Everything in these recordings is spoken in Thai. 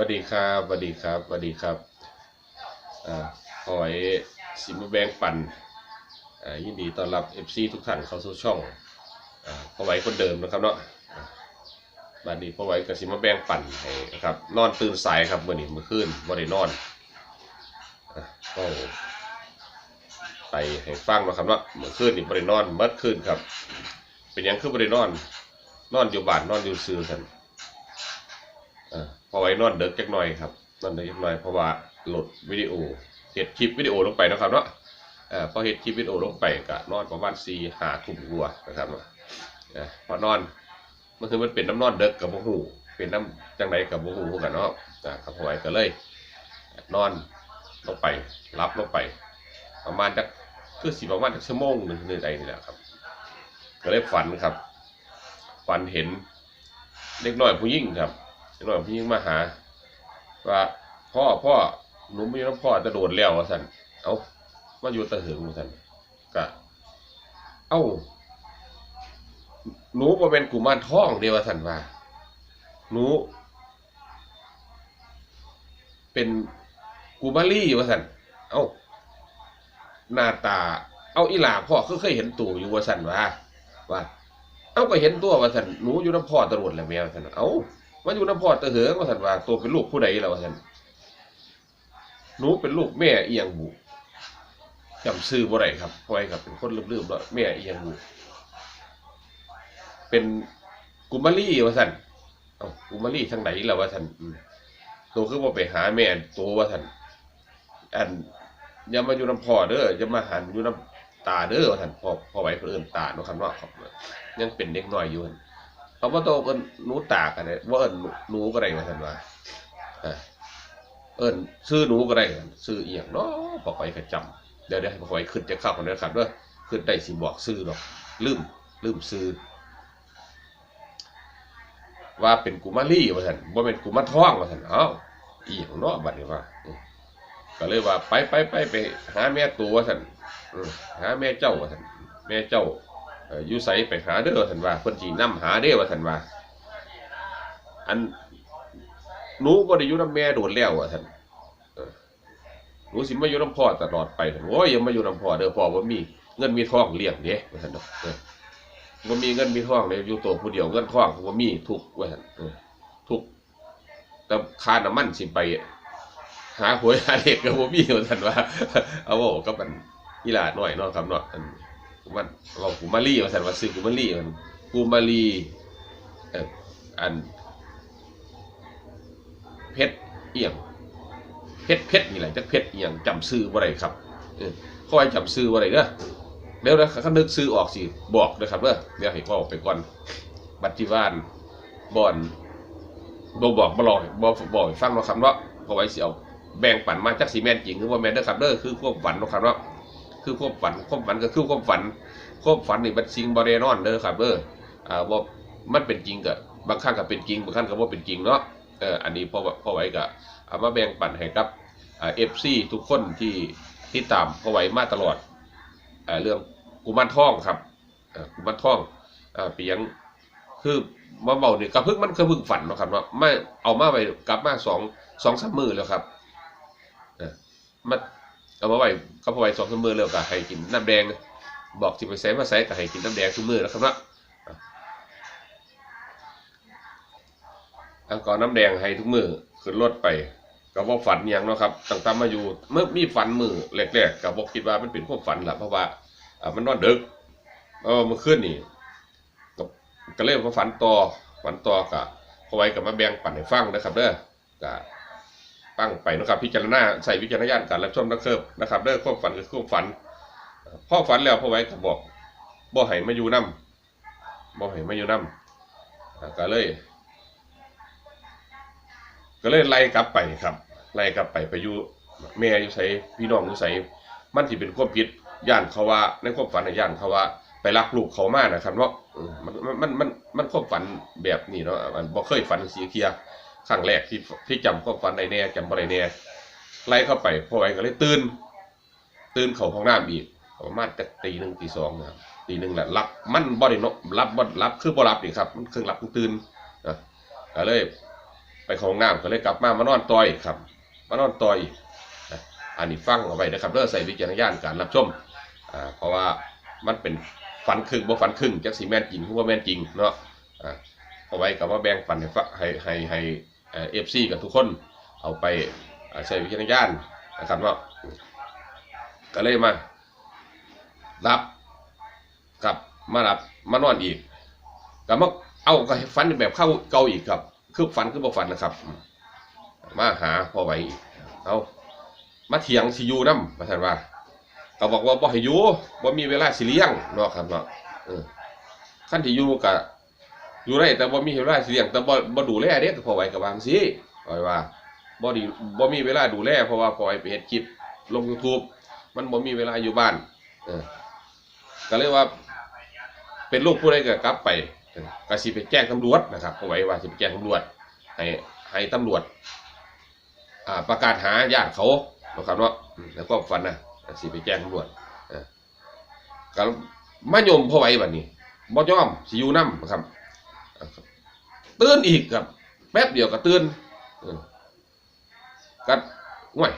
วัสดีครับสวัสดีครับสวัสดีครับอ่าขอให้สิมแบงปันอ่ายินดีต้อนรับ FC ทุกท่านเข้าสู่ช่องอ่าพ่อไหว้คนเดิมนะครับเนาะบัดนี้พ่อไหว้ก็สิมแบงปันนะครับ นอนตื่นสายครับมื้อนี้มื้อคืนบ่ได้นอนอะก็ไปให้ฟังนะครับเนาะมื้อคืนนี่บ่ได้นอนเมื่อคืนครับ เป็นยังคือบ่ได้นอน นอนอยู่บ้านนอนอยู่ซื่อซั่นอ่า พอไว้นอนเด็กจักหน่อยครับนอนเด็กจักหน่อยเพราะว่าโหลดวิดีโอเห็ดคลิปวิดีโอลงไปนะครับเนาะอ่าพอเห็ดคลิปวิดีโอลงไปก็นอนประมาณสี่หาทุ่มกว่านะครับอ่าพอนอนมันคือมันเป็นน้ำนอนเด็กกับโมหูเป็นน้ำจังไรกับโมหูกันเนาะอ่าครับพอไว้ก็เลย นอนลงไปรับลงไป ประมาณจักคือสิประมาณจักชั่วโมงหนึ่งในใจนี่แหละครับ ก็เลยฝันครับ ฝันเห็นเด็กน้อยผู้หญิงครับ เด็กน้อยผู้หญิงมาหา ว่าพ่อพ่อหนูไม่อยู่น้ำพ่อจะโดดแล้วว่าสันเอามาอยู่ตะเหิงสันก็เอ้าหนูบ่เป็นกุมารทองเดียวสันว่าหนูเป็นกุมารีว่าสัน เอ้า หน้าตา เอาอีหลาพ่อคือเคยเห็นตู่อยู่ว่าสันว่าว่า เอ้าก็เห็นตัวว่าสันหนูอยู่น้ำพ่อตะโดดแล้วแม่วสัน เอ้า มาอยู่น้ำพอตะเหิงว่าสันว่าตัวเป็นลูกผู้ใดแล้วว่าสันหนูเป็นลูกแม่เอียงบุจำชื่อบ่ได้ครับพ่อยครับเป็นคนลืมๆแล้วแม่เอียงบุเป็นกุมารีว่าสันเอากุมารีทางไหนแล้วว่าสันตัวคือบ่ไปหาแม่ตัวว่าสันอันอย่ามาอยู่น้ำพ่อเด้ออย่ามาหันอยู่น้ำตาเด้อว่าสันพ่อพ่อไว้เพิ่นเอิ้นตาเนาะครับเนาะครับยังเป็นเด็กน้อยอยู่หั่น เขาบ่โตก็หนูตากันเลยว่าเอิ้นหนูก็ได้ว่าซั่นว่าเอิ้นซื้อหนูก็ได้ซื้ออีหยังเนาะบ่ค่อยก็จำเดี๋ยวเดี๋ยวบ่ค่อยขึ้นจะเข้ากันเด้อครับเด้อขึ้นได้สิบอกซื้อดอกลืมลืมซื้อว่าเป็นกุมารีว่าซั่นบ่เป็นกุมารทองว่าซั่นเอ้าอีหยังเนาะบัดนี้ว่าก็เลยว่าไปไปไปไปหาแม่ตัวว่าซั่นหาแม่เจ้าว่าซั่นแม่เจ้า อยู่ไสไปหาเด้อว่าซั่นว่าเพิ่นสินำหาเด้อว่าซั่นว่า อันหนูบ่ได้อยู่นำแม่โดนแล้วว่าซั่นหนูสิมาอยู่นำพ่อตลอดไปซั่นโอ้ยย่ามาอยู่นำพ่อเด้อพ่อบ่มีเงินมีทองเลี้ยงเด้ว่าซั่นดอกเออบ่มีเงินมีทองเลยอยู่ตัวผู้เดียวเงินทองบ่มีทุกว่าซั่นทุกแต่ค่าน้ำมันสิไปหาหวยหาเลขก็บ่มีว่าซั่นว่า เอาเว้ากับอันอีหลาน้อยเนาะครับเนาะอัน มันเรากูมารีมาสันว่าซื้อกูมารีมันกูมารีเอ่ออันเพชรเอียงเพชรเพชรนี่แหละจักเพชรเอียงจำซื้อบ่ได้ครับเออขอให้จำซื้อบ่ได้เด้อเดี๋ยวนะคันนึกซื้อออกสิบอกเด้อครับเด้อเดี๋ยวให้พ่อไปก่อนบัตรที่บ้านบ่อนบ่บอกบ่รอบ่บอกให้ฟังเนาครับเนาเพราไว้เสิเอาแบ่งปันมาจักสิแมนจริงหรือว่าแม่นเด้อครับเด้อคือความฝันเนาครับเนา คือความฝันความฝันก็คือความฝันความฝันนี่มันสิ่งบ่ได้นอนเด้อครับเด้ออ่าว่ามันเป็นจริงก็บบางครั้งก็เป็นจริงบางครั้งก็บ่เป็นจริงเนาะเอออันนี้พอพอไว้ก็เอามาแบ่งปันให้กับอ่า FC ทุกคนที่ที่ตามพอไว้มาตลอดอ่าเรื่องกุมารทองครับอ่ากุมารทองอ่าเปียงคือมาเบานี่ยก็เพิ่งมันก็เพิ่งฝันเนาะครับเนาะไม่เอามาไว้กลับมาสองสองสามมือแล้วครับเออมัน เอามาไว้ก็พอไว้สองสามมือแล้วก็ให้กินน้ำแดง บอกสิไปใส่มาใส่ก็ให้กินน้ำแดงทุกมือนะครับเนาะอังกอน้ำแดงให้ทุกมือขึ้นรถไปก็บ่ฝันหยังเนาะครับตั้งแต่มาอยู่เมื่อมีฝันมือแรกๆก็บ่คิดว่ามันเป็นความฝันล่ะเพราะว่าอ่ามันนอนดึกเออมื่อคืนนี่ก็ก็เลยมาฝันต่อฝันต่อก็พอไว้ก็มาแบ่งปันให้ฟังนะครับเด้อก็ ตั้งไปนะครับพิจารณาใส่วิจารณญาณการรับชมนะครับนะครับเด้อความฝันคือความฝันพ่อฝันแล้วพ่อไว้ก็บอกบ่ให้มาอยู่นํบ่ให้มาอยู่นํอ่าก็เลย ก็เลยไล่กลับไปครับไล่กลับไปไปอยู่แม่อยู่ไสพี่น้องอยู่ไสมันสิเป็นความผิดย่านเขาว่าในความฝันในย่านเขาว่าไปรักลูกเขามากนะครับเนาะมันมันมันมันความฝันแบบนี้เนาะมันบ่เคยฝันสีเคียร์ ครั้งแรกที่ที่จำความฝันได้แน่จำบ่ได้แน่ไล่เข้าไปพอไว้ก็เลยตื่นตื่นเข้าห้องน้ำอีกประมาณจะตีหนึ่งตีสองนะครับตีหนึ่งแหละรับมันบ่ได้นาะรับบ่รับคือบ่รับนี่ครับ มันเครื่องรับเครื่องตื่นนะก็เลย ไปของน้ำก็เลยกลับมามานอนต่อยครับ มานอนต่อยอันนี้ฟังเอาไว้นะครับเด้อใส่วิจารณญาณการรับชมอ่าเพราะว่ามันเป็นฝันครึ่งบ่ฝันครึ่งจักสีแม่นจริงหรือว่าแม่นจริงเนาะอ่า เอาไว้กับว่าแบ่งปันให้ให้ให้ให้เอฟซีกับทุกคนเอาไปใช้วิจารณญาณนะครับเนาะก็เลยมารับกับมารับมานอนอีกก็มาเอาก็ฝันแบบเข้าเก่าอีกครับคือฝันคือบ่ฝันนะครับ มาหาพอไหวเอามาเถียงสิอยู่นำว่าท่านว่าก็บอกว่าบ่ให้ยู่บ่มีเวลาสิเลี้ยงเนาะครับเนาะเออคันที่ยู่ก็ อยู่ได้แต่บ่มีเวลาสิเลี้ยงแต่บ่บ่ดูแลเด้ก็พอไหวก็วางซี่ปล่อยว่าบ่ดีบ่มีเวลาดูแลเพราะว่าพอไหวไปเฮ็ดคลิปลง YouTube มันบ่มีเวลาอยู่บ้านเออก็เลยว่า เป็นลูกผู้ใดก็กลับไปเออก็สิไปแจ้งตำรวจนะครับพอไหวว่าสิไปแจ้งตำรวจ ให้ให้ตำรวจอ่าประกาศหาญาติเขาเนาะครับเนาะแล้วก็ฟันนะสิไปแจ้งตำรวจเออก็มาโยมพ่อไหวบัดนี้บ่ยอมสิอยู่นำครับอ่าครับ ตื่นอีกครับ แป๊บเดียวก็ตื่นเออก็ห่วย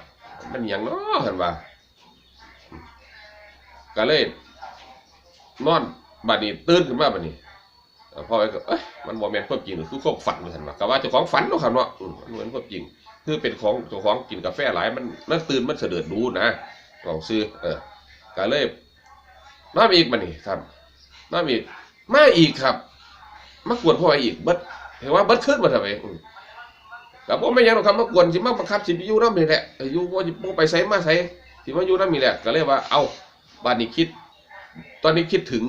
มันยังนาะเห็นว่าก็เลยนอนบัดนี้ตื่นขึ้นมาบัดนี้พ่อไว้ก็เอ้ยมันบ่แม่นความจริงหรือคือความฝันเหมือนกันว่าก็ว่าเจ้าของฝันเนาะครับเนาะมันเหมือนความจริง คือเป็นของเจ้าของกินกาแฟหลายมันมันตื่นมันเสดือดรู้นะลองซื้อเออก็เลยมาอีกมานี่ครับมาอีกมาอีกครับ มากวนพ่ออีกเบิดเห็นว่าเบิดขึ้นมาทำไมอืมกับผมไม่ยังหรอกครับมากวนสิมาบังคับสิไปอยู่น้ำนี่แหละอยู่ว่าบ่ไปใส่มาใส่สิมาอยู่น้ำนี่แหละก็เลยว่าเอาบ้านนี้คิด ตอนนี้คิดถึง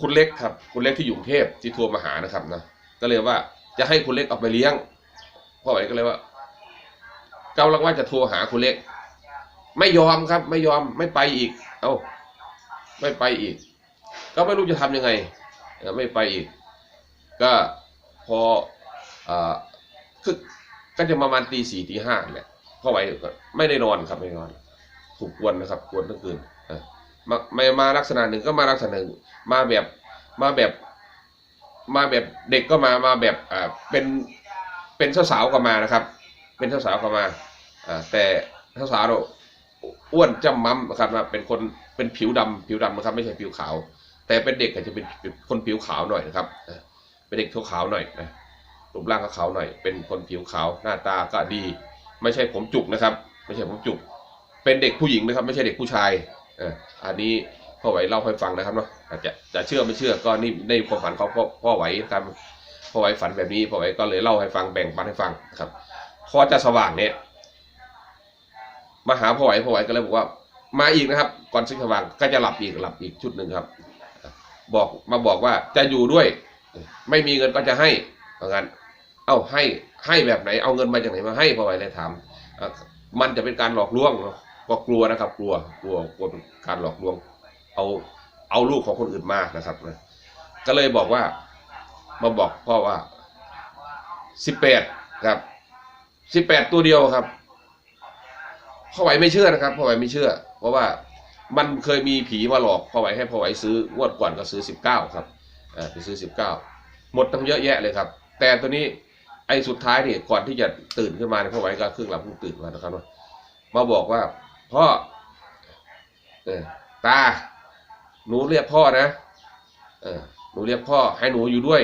คุณเล็กครับ คุณเล็กที่อยู่กรุงเทพที่ทัวร์มาหานะครับนะก็เลยว่าจะให้คุณเล็กเอาไปเลี้ยงพ่อไหวก็เลยว่ากำลังว่าจะโทรหาคุณเล็ก ไม่ยอมครับ ไม่ยอมไม่ไปอีก เอาไม่ไปอีก ก็ไม่รู้จะทำยังไงไม่ไปอีก ก็พออ่าคือก็จะประมาณตีสี่ตีห้าแหละพ่อไหวก็ไม่ได้นอนครับไม่นอนถูกกวนนะครับกวนทั้งคืนออมาไม่มาลักษณะหนึ่งก็มาลักษณะหนึ่งมาแบบมาแบบ มาแบบเด็กก็มามาแบบอ่าเป็นเป็นสาวๆก็มานะครับ เป็นสาวๆเข้ามาอ่าแต่สาวเราอ้วนจำมั่มนะครับนะเป็นคนเป็นผิวดำผิวดำนะครับ ไม่ใช่ผิวขาว แต่เป็นเด็กอาจจะเป็นคนผิวขาวหน่อยนะครับ เป็นเด็กขาวๆหน่อยนะรูปร่างก็ขาวหน่อย เป็นคนผิวขาวหน้าตาก็ดี ไม่ใช่ผมจุกนะครับ ไม่ใช่ผมจุก เป็นเด็กผู้หญิงนะครับ ไม่ใช่เด็กผู้ชายเอออันนี้พ่อไหวเล่าให้ฟังนะครับเนาะอาจจะจะเชื่อไม่เชื่อก็นี่ในความฝันเขาพ่อพ่อไหวครับพ่อไหวฝันแบบนี้พ่อไหวก็เลยเล่าให้ฟังแบ่งปันให้ฟังครับ พอจะสว่างเนี่ยมาหาพ่อไหวพ่อไหวก็เลยบอกว่า มาอีกนะครับ ก่อนสว่างก็จะหลับอีกหลับอีกชุดหนึ่งครับ บอกมาบอกว่าจะอยู่ด้วย ไม่มีเงินก็จะให้เหมือนกันเอ้าให้ให้แบบไหน เอาเงินมาจากไหนมาให้พ่อไหวเลยถามมันจะเป็นการหลอกลวงเนาะก็กลัวนะครับ กลัวกลัวกลัวเป็นการหลอกลวง เอาเอาลูกของคนอื่นมานะครับนะก็เลยบอกว่ามาบอกพ่อว่าสิบแปดครับสิบแปดตัวเดียวครับพ่อไหวไม่เชื่อนะครับพ่อไหวไม่เชื่อ เพราะว่ามันเคยมีผีมาหลอกพ่อไหวให้พ่อไหวซื้องวดก่อนก็ซื้อสิบเก้าครับ ไปซื้อสิบเก้าหมดตั้งเยอะแยะเลยครับ แต่ตัวนี้ไอ้สุดท้ายนี่ก่อนที่จะตื่นขึ้นมาเนี่ยพ่อไหวก็ครึ่งหลับครึ่งตื่นมานะครับว่ามาบอกว่าพ่อเออตาหนูเรียกพ่อนะเออหนูเรียกพ่อให้หนูอยู่ด้วย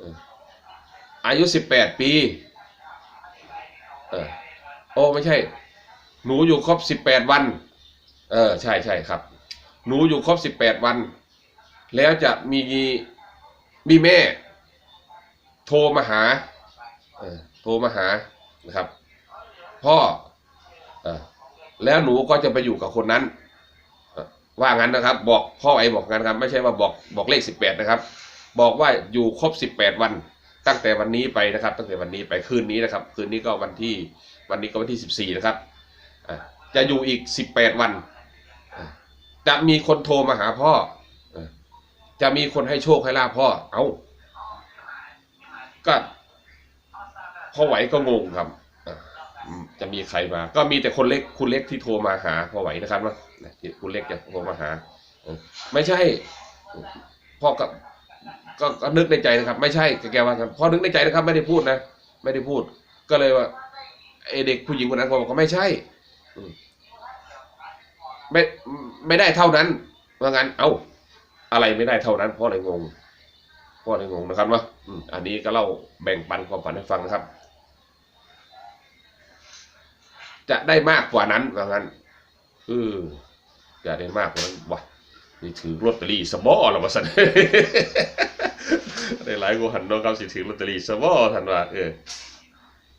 อออายุสิบแปดปีเออโอ้ไม่ใช่ หนูอยู่ครบสิบแปดวัน เออใช่ใช่ครับ หนูอยู่ครบสิบแปดวัน แล้วจะมีมีแม่ โทรมาหาโทรมาหานะครับ พ่ออแล้วหนูก็จะไปอยู่กับคนนั้นว่างั้นนะครับ บอกพ่อไอ้บอกงั้นครับ ไม่ใช่ว่าบอกบอกเลขสิบแปดนะครับ บอกว่าอยู่ครบสิบแปดวัน ตั้งแต่วันนี้ไปนะครับ ตั้งแต่วันนี้ไปคืนนี้นะครับ คืนนี้ก็วันที่วันนี้ก็วันที่สิบสี่นะครับอะจะอยู่อีกสิบแปดวันอะจะมีคนโทรมาหาพ่อ จะมีคนให้โชคให้ลาภพ่อ เอาก็พ่อไหวก็งงครับจะมีใครมา ก็มีแต่คนเล็กคุณเล็กที่โทรมาหาพ่อไหวนะครับว่าคุณเล็กจะโทรมาหาไม่ใช่ พ่อก็ก็ก็นึกในใจนะครับ ไม่ใช่แกว่าครับพ่อนึกในใจนะครับ ไม่ได้พูดนะไม่ได้พูด ก็เลยว่าไอเด็กผู้หญิงคนนั้นบอกว่าไม่ใช่ไม่ไม่ได้เท่านั้นว่างั้น เอ้า อะไรไม่ได้เท่านั้นพ่อเลยงงพ่อเลยงงนะครับว่าอืมอันนี้ก็เล่าแบ่งปันความฝันให้ฟังนะครับ จะได้มากกว่านั้นว่างั้นเออจะได้มากกว่านั้นวะนี่ถือลอตเตอรี่สมอหรอวะสันได้หลายกว่าหันน้องครับสิถือลอตเตอรี่สมอทันว่าเออ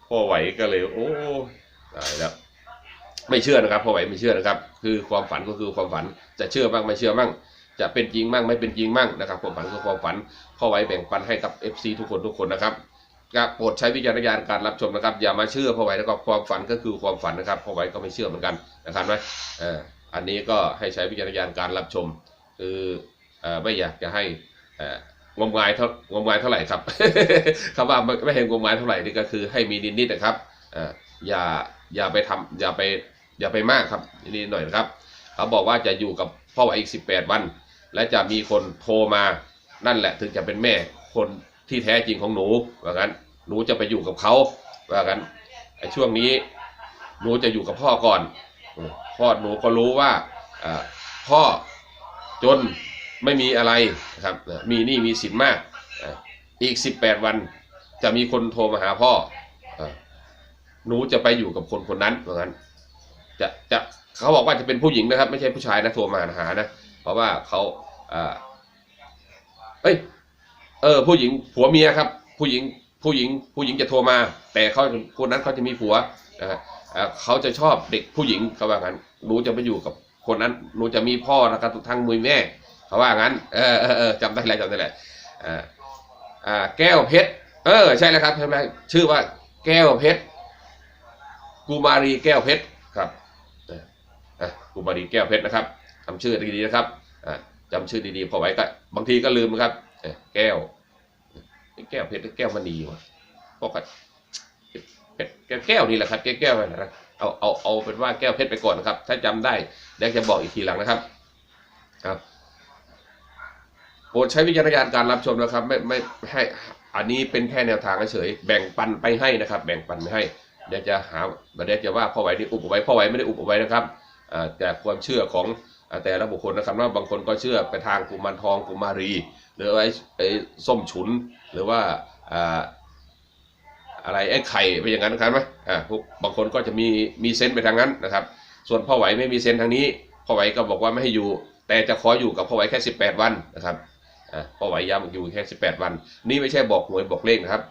พ่อไหวก็เลย โอ้ตายแล้วไม่เชื่อนะครับพ่อไหวไม่เชื่อนะครับ คือความฝันก็คือความฝันจะเชื่อบ้างไม่เชื่อบ้าง จะเป็นจริงบ้างไม่เป็นจริงบ้างนะครับความฝันคือความฝันพ่อไหวแบ่งปันให้กับ FC ทุกคนทุกคนนะครับก็โปรดใช้วิจารณญาณการรับชมนะครับ อย่ามาเชื่อพ่อไหวนะครับความฝันก็คือความฝันนะครับพ่อไหวก็ไม่เชื่อเหมือนกันนะครับนะเอ่ออันนี้ก็ให้ใช้วิจารณญาณการรับชม คืออ่อไม่อยากจะให้อ่องมงายเท่างมงายเท่าไหร่ครับคำว่าไม่เห็นงมงายเท่าไหร่นี่ก็คือให้มีนิดๆนะครับอ่ออย่าอย่าไปทำอย่าไปอย่าไปมากครับนิดหน่อยนะครับเขาบอกว่าจะอยู่กับพ่อไหวอีก 18 วัน และจะมีคนโทรมานั่นแหละถึงจะเป็นแม่คนที่แท้จริงของหนูว่างั้น หนูจะไปอยู่กับเขาว่างั้นไอ้ช่วงนี้ หนูจะอยู่กับพ่อก่อนพ่อหนูก็รู้ว่าอ่าพ่อจนไม่มีอะไรนะครับมีหนี้มีสินมากอ่าอีก 18 วันจะมีคนโทรมาหาพ่ออหนูจะไปอยู่กับคนคนนั้นว่างั้นจะจะเขาบอกว่าจะเป็นผู้หญิงนะครับ ไม่ใช่ผู้ชายนะโทรมาหานะ เพราะว่าเขา อ่าเอ้ย เออ ผู้หญิงผัวเมียครับ ผู้หญิงผู้หญิงผู้หญิงจะโทรมา แต่เขาคนนั้นเขาจะมีผัวนะฮะเขาจะชอบเด็กผู้หญิงเขาว่างั้นหนูจะไปอยู่กับคนนั้นหนูจะมีพ่อนะครับทั้งมือแม่เขาว่างั้น เออเออเออจำได้แล้วจำได้แล้วอ่าอ่าแก้วเพชรเออใช่แล้วครับใช่ไหมชื่อว่าแก้วเพชรกุมารีแก้วเพชรครับอะกุมารีแก้วเพชรนะครับจำชื่อดีๆนะครับ จำชื่อดีๆพอไว้ก็บางทีก็ลืมนะครับแก้วแก้วเพชรแก้วมณีวะพวกก็แก้วแก้วนี่แหละครับแก้วแก้วนั่นนะเอาเอาเอาเป็นว่าแก้วเพชรไปก่อนนะครับ ถ้าจำได้เดี๋ยวจะบอกอีกทีหลังนะครับครับโปรดใช้วิจารณญาณการรับชมนะครับ ไม่ไม่ให้อันนี้เป็นแค่แนวทางเฉยแบ่งปันไปให้นะครับ แบ่งปันไปให้เดี๋ยวจะหาเดี๋ยวจะว่าพ่อไหวนี่อุบเอาไว้พ่อไหวไม่ได้อุบเอาไว้นะครับอ่าแต่ความเชื่อของ แต่ละบุคคลนะครับว่าบางคนก็เชื่อไปทางกุมารทองกุมารี หรือไอ้ไอ้ส้มฉุนหรือว่าอะไรไอ้ไข่ไปอย่างนั้นนะครับไหมอ่าพวกบางคนก็จะมีมีเซนไปทางนั้นนะครับ ส่วนพ่อไหวไม่มีเซนทางนี้พ่อไหวก็บอกว่าไม่ให้อยู่ แต่จะขออยู่กับพ่อไหวแค่ 18 วันนะครับอ่าพ่อไหวย้ำอยู่แค่ 18 วัน นี่ไม่ใช่บอกหวยบอกเลขนะครับ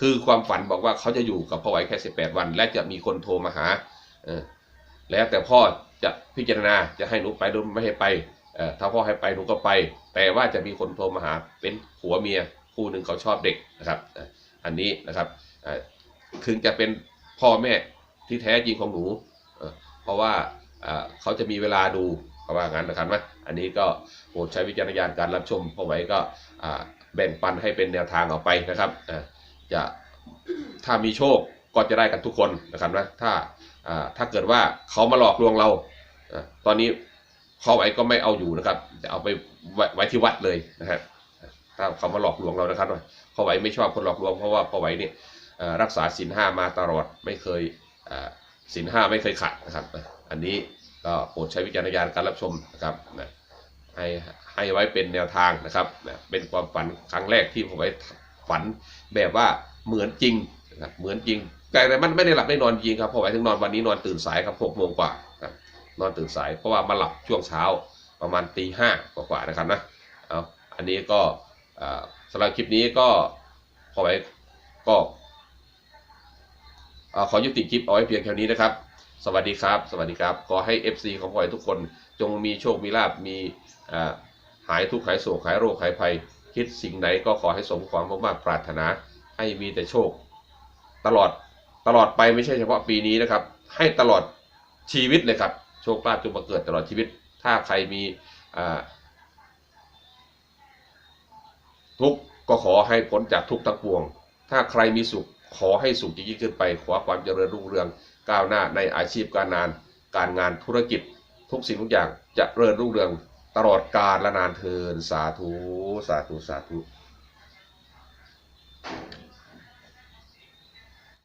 คือความฝันบอกว่าเขาจะอยู่กับพ่อไหวแค่ 18 วัน และจะมีคนโทรมาหาเออแล้วแต่พ่อ จะพิจารณาจะให้หนูไปหรือไม่ให้ไปเอ่อถ้าพ่อให้ไปหนูก็ไป แต่ว่าจะมีคนโทรมาหาเป็นผัวเมียคู่หนึ่งเขาชอบเด็กนะครับ อันนี้นะครับเอ่อถึงจะเป็นพ่อแม่ที่แท้จริงของหนู เพราะว่าเอ่อเขาจะมีเวลาดูเขาว่างั้นนะครับนะอันนี้ก็โปรดใช้วิจารณญาณการรับชมพอไว้ก็แบ่งปันให้เป็นแนวทางออกไปนะครับจะถ้ามีโชคก็จะได้กันทุกคนนะครับนะถ้าอ่าถ้าเกิดว่าเขามาหลอกลวงเรา ตอนนี้พ่อไหวก็ไม่เอาอยู่นะครับ จะเอาไปไว้ที่วัดเลยนะฮะถ้าเขามาหลอกลวงเรานะครับพ่อไหวไม่ชอบคนหลอกลวงเพราะว่าพ่อไหวเนี่ยรักษาศีลห้ามาตลอดไม่เคยศีลห้าไม่เคยขาดนะครับ อันนี้ก็โปรดใช้วิจารณญาณการรับชมนะครับนะให้ให้ไว้เป็นแนวทางนะครับนะเป็นความฝันครั้งแรกที่ผมไว้ฝันแบบว่าเหมือนจริงนะครับเหมือนจริงแต่แต่มันไม่ได้หลับได้นอนจริงครับพราะว่าถึงนอนวันนี้นอนตื่นสายครับหกโมงกว่า นอนตื่นสาย เพราะว่ามาหลับช่วงเช้าประมาณตีห้ากว่าๆนะครับนะเอาอันนี้ก็สำหรับคลิปนี้ก็พอไว้ก็ขอยุติคลิปเอาไว้เพียงแค่นี้นะครับ สวัสดีครับ สวัสดีครับขอให้ FC ของพอไว้ทุกคนจงมีโชค มีลาบมีหายทุกข์หายโศกหายโรคหายภัย คิดสิ่งไหนก็ขอให้สมความมุ่งมั่นปรารถนา ให้มีแต่โชค ตลอดตลอดไปไม่ใช่เฉพาะปีนี้นะครับ ให้ตลอดชีวิตเลยครับ โชคลาภจงมาเกิดตลอดชีวิต ถ้าใครมีทุกข์ก็ขอให้พ้นจากทุกข์ทั้งปวง ถ้าใครมีสุขขอให้สุขยิ่งขึ้นไปขอความเจริญรุ่งเรืองก้าวหน้าในอาชีพการงาน การงานธุรกิจ ทุกสิ่งทุกอย่างจะเจริญรุ่งเรืองตลอดกาลและนานเทินสาธุ สาธุ สาธุ